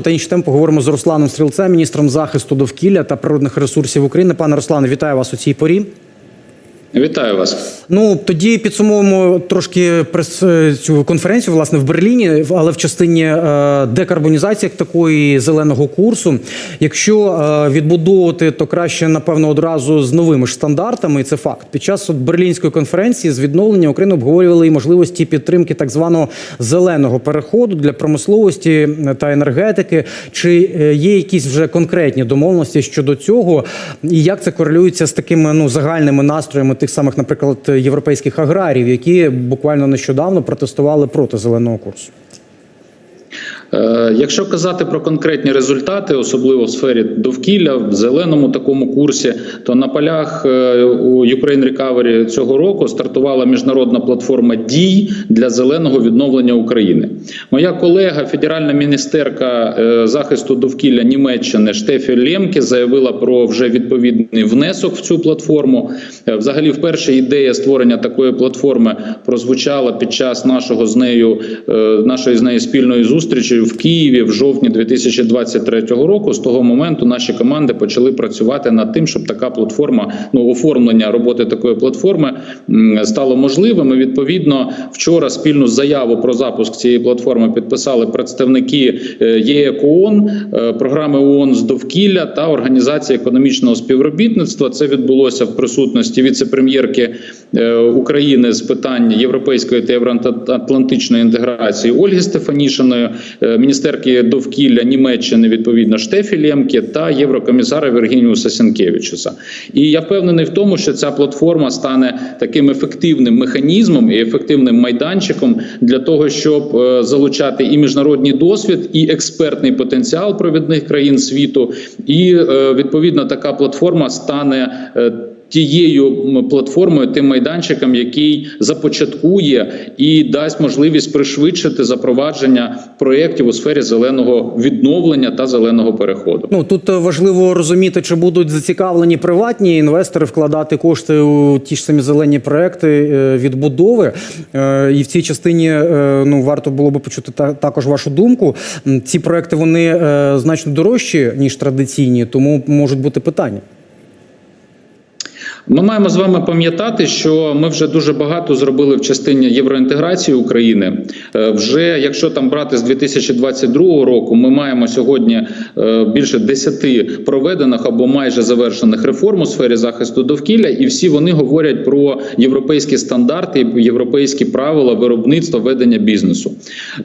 та інші теми поговоримо з Русланом Стрілцем, міністром захисту довкілля та природних ресурсів України. Пане Руслане, вітаю вас у цій порі. Вітаю вас. Ну тоді підсумовуємо трошки прес цю конференцію, власне, в Берліні, але в частині е, декарбонізації як такої зеленого курсу. Якщо е, відбудовувати, то краще напевно одразу з новими ж стандартами. Це факт. Під час от берлінської конференції з відновлення України обговорювали і можливості підтримки так званого зеленого переходу для промисловості та енергетики. Чи е, є якісь вже конкретні домовленості щодо цього, і як це корелюється з такими ну загальними настроями тих самих, наприклад, європейських аграрів, які буквально нещодавно протестували проти зеленого курсу? Е, Якщо казати про конкретні результати, особливо в сфері довкілля, в зеленому такому курсі, то на полях е, у Ukraine Recovery цього року стартувала міжнародна платформа дій для зеленого відновлення України. Моя колега, федеральна міністерка е, захисту довкілля Німеччини Штефі Лємке заявила про вже відповідний внесок в цю платформу. Взагалі, вперше ідея створення такої платформи прозвучала під час нашого з нею нашої з нею спільної зустрічі в Києві в жовтні 2023 року. З того моменту наші команди почали працювати над тим, щоб така платформа, ну оформлення роботи такої платформи стало можливим. І відповідно вчора спільну заяву про запуск цієї платформи підписали представники е, ЄЕКООН, е, програми ООН з довкілля та організації економічного співробітництва. Це відбулося в присутності віце-прем'єрки е, України з питань європейської та євроатлантичної інтеграції Ольги Стефанішиної, міністерки довкілля Німеччини відповідно Штефі Лємке та єврокомісара Вергініуса Сенкевичуса. І я впевнений в тому, що ця платформа стане таким ефективним механізмом і ефективним майданчиком для того, щоб е, залучати і міжнародний досвід, і експертний потенціал провідних країн світу. І е, відповідно така платформа стане. Тією платформою, тим майданчиком, який започаткує і дасть можливість пришвидшити запровадження проєктів у сфері зеленого відновлення та зеленого переходу. Ну тут е, важливо розуміти, чи будуть зацікавлені приватні інвестори вкладати кошти у ті ж самі зелені проекти е, відбудови. Е, І в цій частині ну варто було би почути та- також вашу думку. Ці проекти вони значно дорожчі ніж традиційні, тому можуть бути питання. Ми маємо з вами пам'ятати, що ми вже дуже багато зробили в частині євроінтеграції України. Е, Вже якщо там брати з 2022 року, ми маємо сьогодні е, більше 10 проведених або майже завершених реформ у сфері захисту довкілля, і всі вони говорять про європейські стандарти, європейські правила виробництва ведення бізнесу.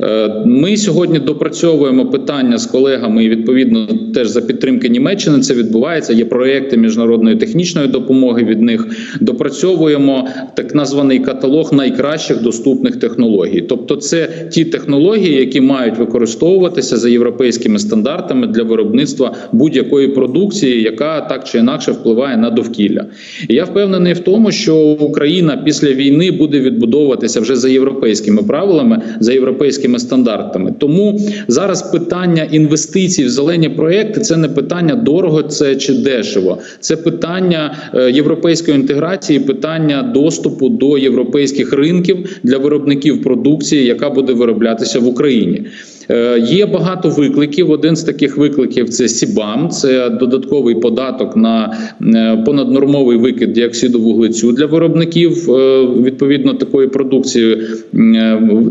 Е, Ми сьогодні допрацьовуємо питання з колегами, і відповідно теж за підтримки Німеччини це відбувається. Є проекти міжнародної технічної допомоги від них. Допрацьовуємо так названий каталог найкращих доступних технологій. Тобто, це ті технології, які мають використовуватися за європейськими стандартами для виробництва будь-якої продукції, яка так чи інакше впливає на довкілля. І я впевнений в тому, що Україна після війни буде відбудовуватися вже за європейськими правилами, за європейськими стандартами. Тому зараз питання інвестицій в зелені проекти це не питання дорого це чи дешево. Це питання е, європейської інтеграції, питання доступу до європейських ринків для виробників продукції, яка буде вироблятися в Україні. Е, Є багато викликів. Один з таких викликів це СІБАМ, це додатковий податок на е, понаднормовий викид діоксиду вуглецю для виробників е, відповідно такої продукції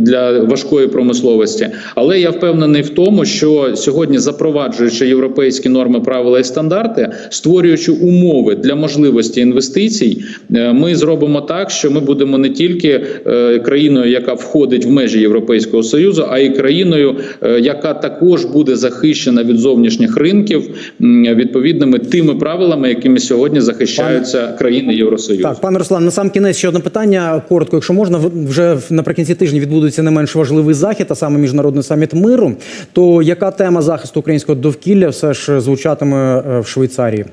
для важкої промисловості. Але я впевнений в тому, що сьогодні запроваджуючи європейські норми, правила і стандарти, створюючи умови для можливості інвестицій, ми зробимо так, що ми будемо не тільки країною, яка входить в межі Європейського союзу, а й країною, яка також буде захищена від зовнішніх ринків відповідними тими правилами, якими сьогодні захищаються країни Євросоюзу. Так, пане Руслан, на сам кінець ще одне питання. Коротко, якщо можна, вже наприкінці тижня відбудеться не менш важливий захід, а саме міжнародний саміт миру. То яка тема захисту українського довкілля все ж звучатиме е, в Швейцарії?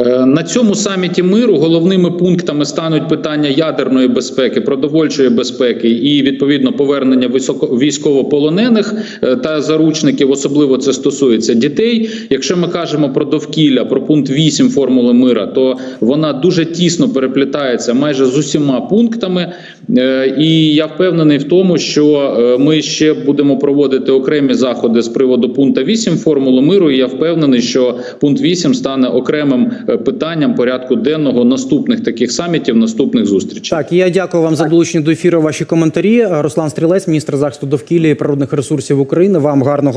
Е, На цьому саміті миру головними пунктами стануть питання ядерної безпеки, продовольчої безпеки і відповідно повернення військовополонених е, та заручників. Особливо це стосується дітей. Якщо ми кажемо про довкілля, про пункт 8 формули мира, то вона дуже тісно переплітається майже з усіма пунктами. Е, І я впевнений в тому, що ми ще будемо проводити окремі заходи з приводу пункту 8 формули миру. І я впевнений, що пункт 8 стане окремим питанням порядку денного наступних таких самітів, наступних зустрічей. Так, я дякую вам за долучення до ефіру. Ваші коментарі. Руслан Стрілець, міністр захисту довкілля і природних ресурсів України. Вам гарного